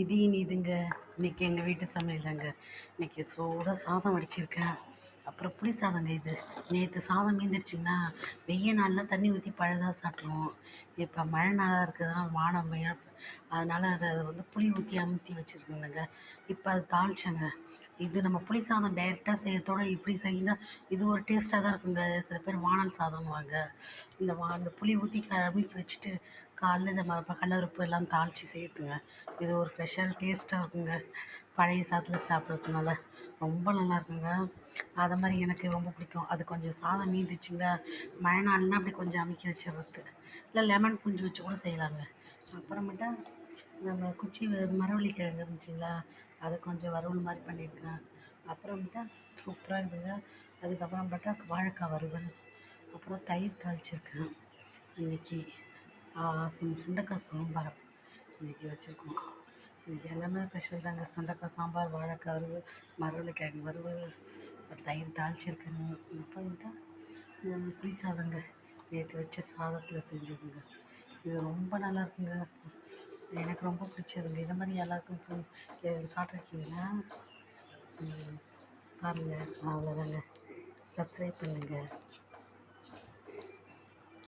இது இதுங்க. இன்னைக்கு எங்கள் வீட்டு சமையல் தாங்க இன்னைக்கு சூடாக சாதம் வடிச்சிருக்கேன். அப்புறம் புளி சாதங்க இது. நேற்று சாதம் மீந்துருச்சுங்கன்னா வெய்ய நாளில் தண்ணி ஊற்றி பழதாக சாப்பிட்ருவோம் இப்போ மழை நாளாக இருக்கிறதுனால வானம் அதனால் அதை வந்து புளி ஊற்றி அமுத்தி வச்சுருக்கோங்க இப்போ அது தாளிச்சேங்க. இது நம்ம புளி சாதம் டைரெக்டாக செய்யறதோட இப்படி செய்யலாம் இது ஒரு டேஸ்ட்டாக தான் இருக்குங்க. சில பேர் வானல் சாதம்வாங்க இந்த வா இந்த புளி ஊற்றி அமுக்கி வச்சுட்டு காலைல இந்த ம கடலப்பருப்பு எல்லாம் தாளித்து சேர்த்துங்க இது ஒரு ஸ்பெஷல் டேஸ்ட்டாக இருக்குங்க. பழைய சாதத்தில் சாப்பிட்றதுனால ரொம்ப நல்லா இருக்குங்க. அதை மாதிரி எனக்கு ரொம்ப பிடிக்கும். அது கொஞ்சம் சாதம் மீந்துச்சுங்க மழை நாள்னா அப்படி கொஞ்சம் அமைக்க வச்சிடுறது இல்லை லெமன் புழிஞ்சு வச்சு கூட செய்யலாங்க. அப்புறமேட்டா நம்ம குச்சி மரவள்ளி கிழங்கு இருந்துச்சுங்களா? அதை கொஞ்சம் வறுவல் மாதிரி பண்ணியிருக்கேன். அப்புறமேட்டா சூப்பராக இருக்குதுங்க அதுக்கப்புறமேட்டா வாழைக்காய் வறுவல். அப்புறம் தயிர் காய்ச்சிருக்கேன் இன்னைக்கு. சுண்டக்காய் சாம்பார் இன்றைக்கி வச்சுருக்கோம். இன்றைக்கி எல்லாமே ஸ்பெஷல் தாங்க. சுண்டக்காய் சாம்பார் வாழைக்காய் வறுவல் மரவள்ளி கிழங்கு வறுவல் தயிர் தாளிச்சிருக்கேங்க. அப்புறமேட்டா புளி சாதங்க நேற்று வச்ச சாதத்தில் செஞ்சதுங்க. இது ரொம்ப நல்லா இருக்குங்க. எனக்கு ரொம்ப பிடிச்சதுங்க. இதை மாதிரி எல்லாருக்கும் சாப்பிட்ருக்கீங்களா? பாருங்கள் அவ்வளோதாங்க சப்ஸ்கிரைப் பண்ணுங்கள்